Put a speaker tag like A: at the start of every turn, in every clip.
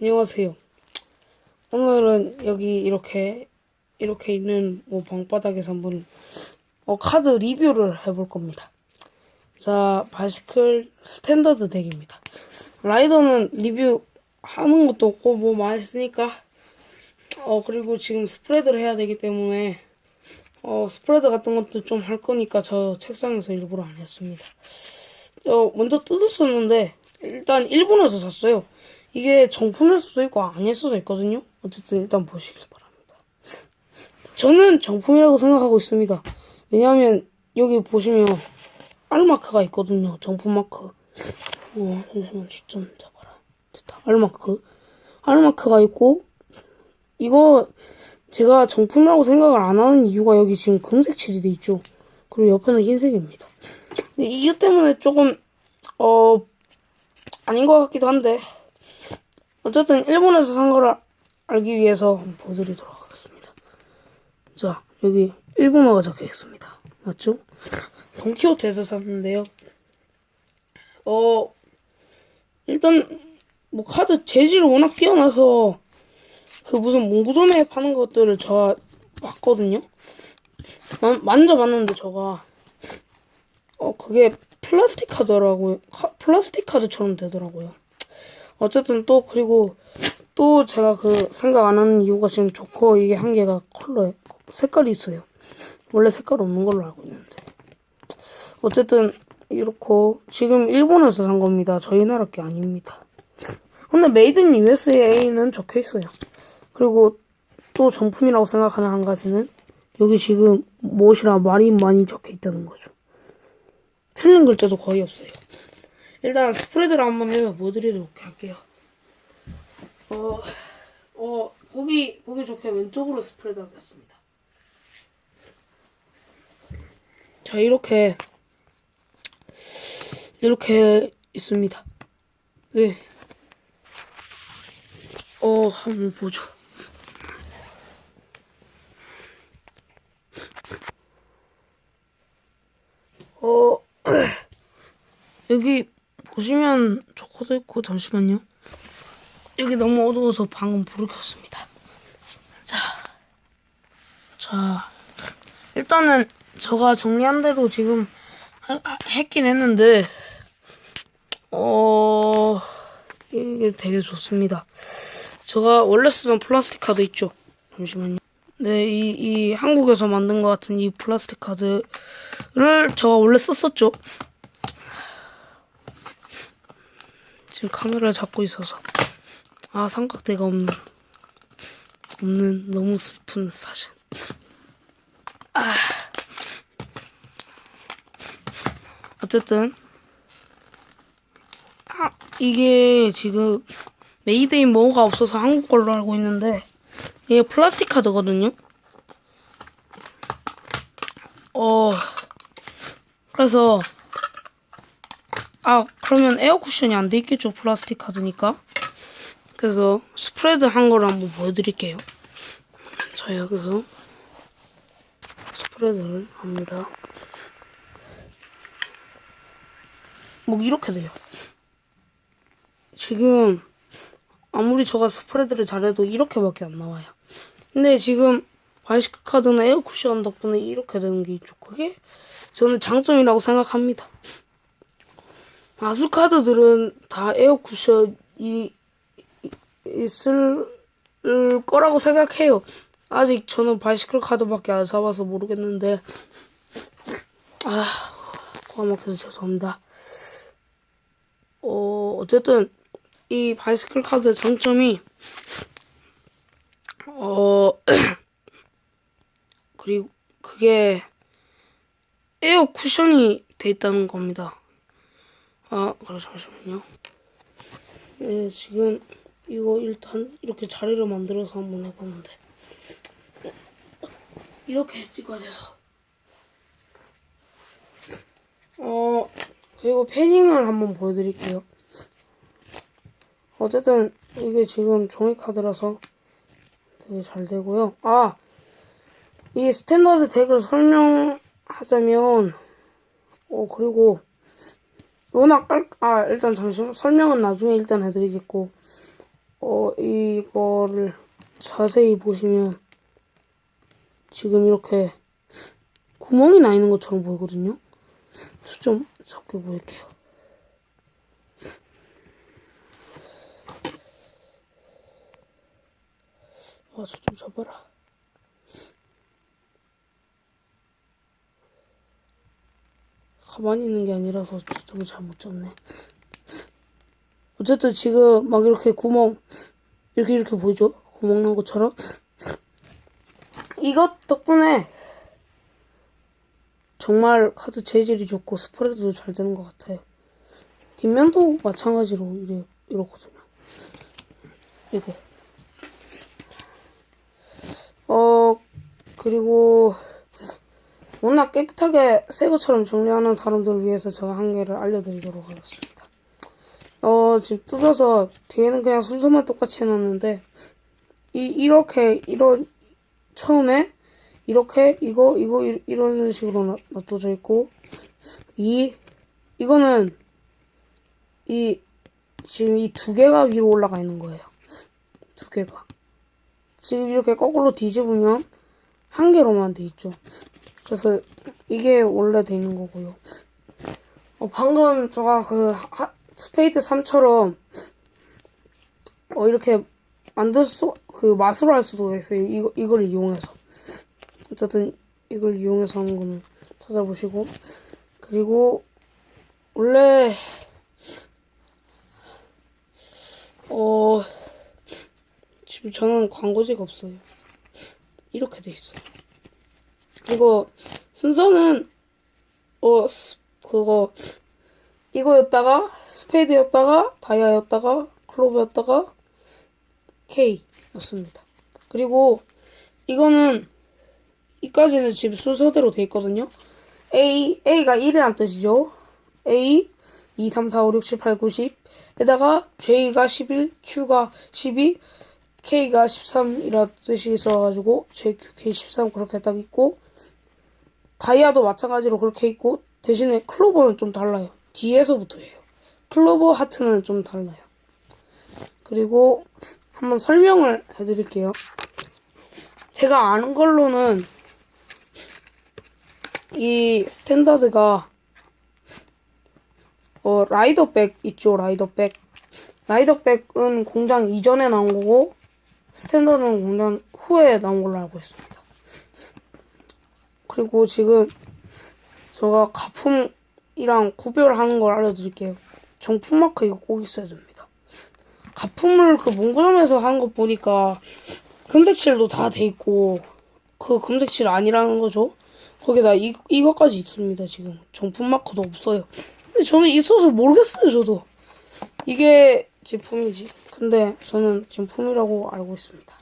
A: 안녕하세요. 오늘은 여기 이렇게 이렇게 있는 뭐 방바닥에서 한번 어, 카드 리뷰를 해볼 겁니다. 자, 바이시클 스탠더드 덱입니다. 라이더는 리뷰 하는 것도 없고 뭐 많이 쓰니까 어 그리고 지금 스프레드를 해야 되기 때문에 어 스프레드 같은 것도 좀 할 거니까 저 책상에서 일부러 안 했습니다. 어 먼저 뜯었었는데 일단 일본에서 샀어요. 이게 정품일 수도 있고 아닐 수도 있거든요. 어쨌든 일단 보시길 바랍니다. 저는 정품이라고 생각하고 있습니다. 왜냐하면 여기 보시면 알마크가 있거든요. 정품 마크. 어, 잠시만 초점 잡아라. 됐다. 알마크. 알마크가 있고 이거 제가 정품이라고 생각을 안 하는 이유가 여기 지금 금색 칠이 있죠. 그리고 옆에는 흰색입니다. 이것 때문에 조금 어 아닌 것 같기도 한데 어쨌든 일본에서 산 거를 알기 위해서 보여드리도록 하겠습니다. 자 여기 일본어가 적혀 있습니다. 맞죠? 돈키호테에서 샀는데요. 어 일단 뭐 카드 재질이 워낙 뛰어나서 그 무슨 문구점에 파는 것들을 저 봤거든요. 만, 만져봤는데 저가 어 그게 플라스틱 카드라고요. 카- 플라스틱 카드처럼 되더라고요. 어쨌든 또 그리고 또 제가 그 생각 안 하는 이유가 지금 조커 이게 한 개가 컬러에 색깔이 있어요. 원래 색깔 없는 걸로 알고 있는데. 어쨌든 이렇고 지금 일본에서 산 겁니다. 저희 나라 게 아닙니다. 근데 메이드 인 USA는 적혀 있어요. 그리고 또 정품이라고 생각하는 한 가지는 여기 지금 무엇이라 말이 많이 적혀 있다는 거죠. 틀린 글자도 거의 없어요. 일단 스프레드를 한번 해서 보여드리도록 할게요. 어, 어, 보기, 보기 좋게 왼쪽으로 스프레드 하겠습니다. 자, 이렇게, 이렇게 있습니다. 네. 어, 한번 보죠. 어, 여기 보시면 조커도 있고, 잠시만요. 여기 너무 어두워서 방금 불을 켰습니다. 자, 자, 일단은 제가 정리한 대로 지금 하- 하- 했긴 했는데, 어, 이게 되게 좋습니다. 제가 원래 쓰던 플라스틱 카드 있죠? 잠시만요. 네, 이, 이 한국에서 만든 것 같은 이 플라스틱 카드를 제가 원래 썼었죠. 지금 카메라를 잡고 있어서. 아, 삼각대가 없는. 없는 너무 슬픈 사실. 아. 어쨌든 아, 이게 지금 메이드인 뭐가 없어서 한국 걸로 알고 있는데 이게 플라스틱 카드거든요. 어 그래서 아 그러면 에어 쿠션이 안 돼 있겠죠 플라스틱 카드니까. 그래서 스프레드 한 거를 한번 보여드릴게요. 자 여기서 스프레드를 합니다. 뭐 이렇게 돼요. 지금 아무리 저가 스프레드를 잘해도 이렇게밖에 안 나와요. 근데 지금 바이시클 카드는 에어 쿠션 덕분에 이렇게 되는 게 있죠. 그게 저는 장점이라고 생각합니다. 마술 카드들은 다 에어 쿠션이 있을 거라고 생각해요. 아직 저는 바이시클 카드밖에 안 사봐서 모르겠는데 아 코가 막혀서 죄송합니다. 어 어쨌든 이 바이시클 카드 장점이 어 그리고 그게 에어 쿠션이 돼 있다는 겁니다. 아 그래 잠시만요. 예 지금 이거 일단 이렇게 자리를 만들어서 한번 해봤는데 이렇게 찍어야 돼서 어 그리고 패닝을 한번 보여드릴게요. 어쨌든 이게 지금 종이 카드라서 되게 잘 되고요. 아, 이 스탠더드 덱을 설명하자면, 어 그리고 워낙 깔, 아 일단 잠시만 설명은 나중에 일단 해드리겠고, 어, 이거를 자세히 보시면 지금 이렇게 구멍이 나 있는 것처럼 보이거든요. 초점 잡게 보일게요. 아, 초점 잡아라. 가만히 있는 게 아니라서 초점을 잘 못 잡네. 어쨌든 지금 막 이렇게 구멍 이렇게 이렇게 보이죠? 구멍 난 것처럼 이것 덕분에 정말 카드 재질이 좋고 스프레드도 잘 되는 것 같아요. 뒷면도 마찬가지로 이래 이렇거든요. 이거 어 그리고 워낙 깨끗하게 새 것처럼 정리하는 사람들을 위해서 제가 한 개를 알려드리도록 하겠습니다. 어, 지금 뜯어서 뒤에는 그냥 순서만 똑같이 해놨는데, 이, 이렇게, 이런, 처음에, 이렇게, 이거, 이거, 이- 이런 식으로 놔- 놔둬져 있고, 이, 이거는, 이, 지금 이 두 개가 위로 올라가 있는 거예요. 두 개가. 지금 이렇게 거꾸로 뒤집으면, 한 개로만 돼 있죠. 그래서, 이게 원래 돼 있는 거고요. 어, 방금 제가 그 하, 스페이드 3처럼 어, 이렇게 만들 수, 그 맛으로 할 수도 있어요. 이거, 이걸 이용해서. 어쨌든 이걸 이용해서 하는 거는 찾아보시고. 그리고 원래 어 지금 저는 광고지가 없어요. 이렇게 돼 있어요. 그리고 순서는 어 스- 그거 이거였다가 스페이드였다가 다이아였다가 클로브였다가 K였습니다. 그리고 이거는 이까지는 지금 순서대로 돼 있거든요. A A가 1이란 뜻이죠. A 2, 3, 4, 5, 6, 7, 8, 9, 10 에다가 J가 11, Q가 12, K가 13이라 뜻이 있어가지고 JQ, K13 그렇게 딱 있고 다이아도 마찬가지로 그렇게 있고 대신에 클로버는 좀 달라요. 뒤에서부터예요. 클로버 하트는 좀 달라요. 그리고 한번 설명을 해드릴게요. 제가 아는 걸로는 이 스탠다드가 어 라이더백 있죠 라이더백 라이더백은 공장 이전에 나온 거고 스탠다드는 공장 후에 나온 걸로 알고 있습니다. 그리고 지금 제가 가품이랑 구별하는 걸 알려드릴게요. 정품 마크 이거 꼭 있어야 됩니다. 가품을 그 문구점에서 한 거 보니까 금색칠도 다 돼 있고 그 금색칠 아니라는 거죠. 거기다 이, 이거까지 있습니다. 지금 정품 마크도 없어요. 근데 저는 있어서 모르겠어요. 저도 이게 제품이지. 근데 저는 진품이라고 알고 있습니다.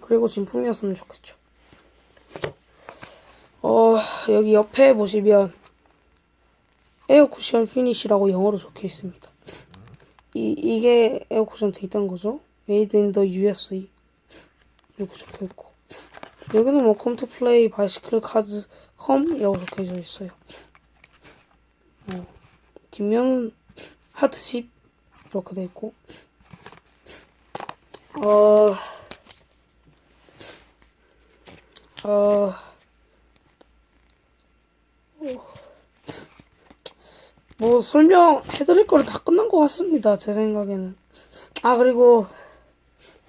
A: 그리고 진품이었으면 좋겠죠. 어, 여기 옆에 보시면 에어 쿠션 피니시라고 영어로 적혀 있습니다. 이, 이게 에어 쿠션 돼 있다는 거죠. Made in the USA. 이렇게 적혀 있고. 여기는 뭐 컴투 플레이 바이시클 카드 컴 이라고 적혀져 있어요. 어, 뒷면은 하트십 이렇게 돼 있고. 어, 어, 뭐 설명해드릴 거는 다 끝난 것 같습니다. 제 생각에는. 아 그리고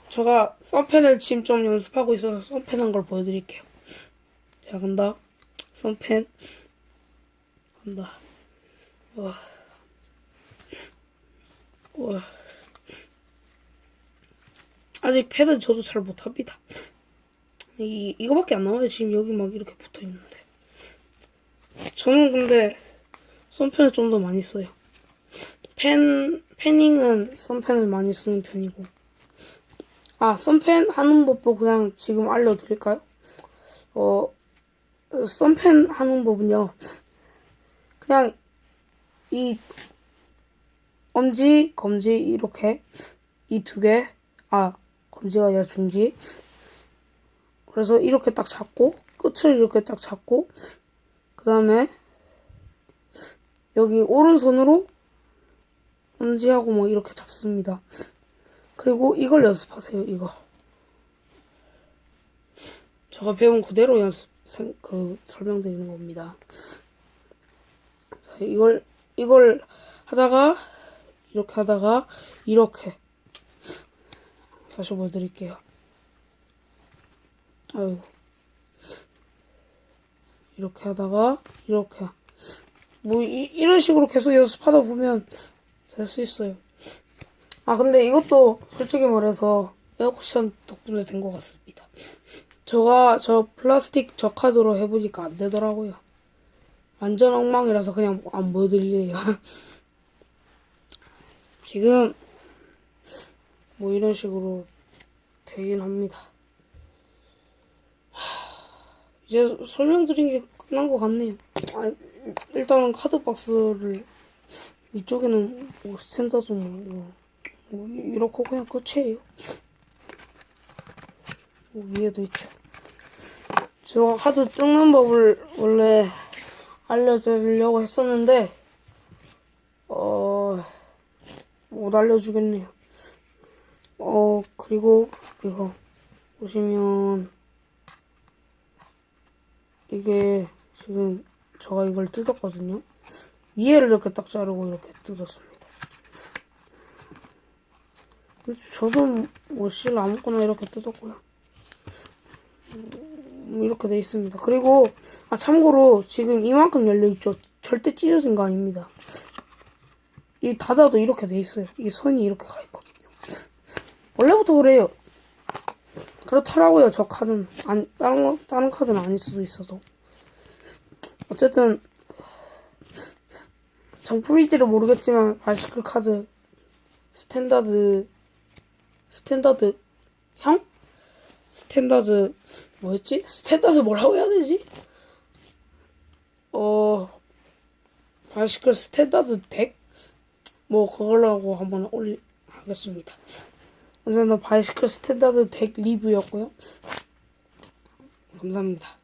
A: 제가 썬펜을 지금 좀 연습하고 있어서 썬펜 한 걸 보여드릴게요. 자 간다. 썬펜 간다. 와. 와. 아직 패드 저도 잘 못합니다. 이 이거밖에 안 나와요. 지금 여기 막 이렇게 붙어 있는데. 저는 근데 썬펜을 좀 더 많이 써요. 펜, 패닝은 썬펜을 많이 쓰는 편이고. 아, 썬펜 하는 법도 그냥 지금 알려드릴까요? 어, 썬펜 하는 법은요. 그냥 이 엄지, 검지 이렇게 이 두 개, 아, 검지가 아니라 중지. 그래서 이렇게 딱 잡고 끝을 이렇게 딱 잡고 그 다음에 여기 오른손으로 엄지하고 뭐 이렇게 잡습니다. 그리고 이걸 연습하세요. 이거. 제가 배운 그대로 연습 생, 그 설명드리는 겁니다. 자, 이걸 이걸 하다가 이렇게 하다가 이렇게 다시 보여드릴게요. 아이고 이렇게 하다가 이렇게 뭐 이, 이런 식으로 계속 연습하다 보면 될 수 있어요. 아 근데 이것도 솔직히 말해서 에어쿠션 덕분에 된 것 같습니다. 제가 저 플라스틱 저 카드로 해보니까 안 되더라고요. 완전 엉망이라서 그냥 안 보여드릴래요. 지금 뭐 이런 식으로 되긴 합니다. 하, 이제 설명드린 게 끝난 것 같네요. 아, 일단은 카드 박스를 이쪽에는 뭐 스탠다드 뭐, 뭐 이렇게 그냥 끝이에요. 뭐 위에도 있죠. 제가 카드 뜯는 법을 원래 알려드리려고 했었는데 어, 못 알려주겠네요. 어, 그리고 이거 보시면 이게 지금 제가 이걸 뜯었거든요. 위에를 이렇게 딱 자르고 이렇게 뜯었습니다. 저도 뭐실 아무거나 이렇게 뜯었고요. 음, 이렇게 돼 있습니다. 그리고 아 참고로 지금 이만큼 열려 있죠. 절대 찢어진 거 아닙니다. 이 닫아도 이렇게 돼 있어요. 이 선이 이렇게 가 있거든요. 원래부터 그래요. 그렇더라고요. 저 카드는 안 다른 거 다른 카드는 아닐 수도 있어도 어쨌든 정품일지를 모르겠지만 바이시클 카드 스탠다드 스탠다드 형 스탠다드 뭐였지 스탠다드 뭐라고 해야 되지 어 바이시클 스탠다드 덱 뭐 그걸로 한번 올리 하겠습니다. 어쨌든 바이시클 스탠다드 덱 리뷰였고요. 감사합니다.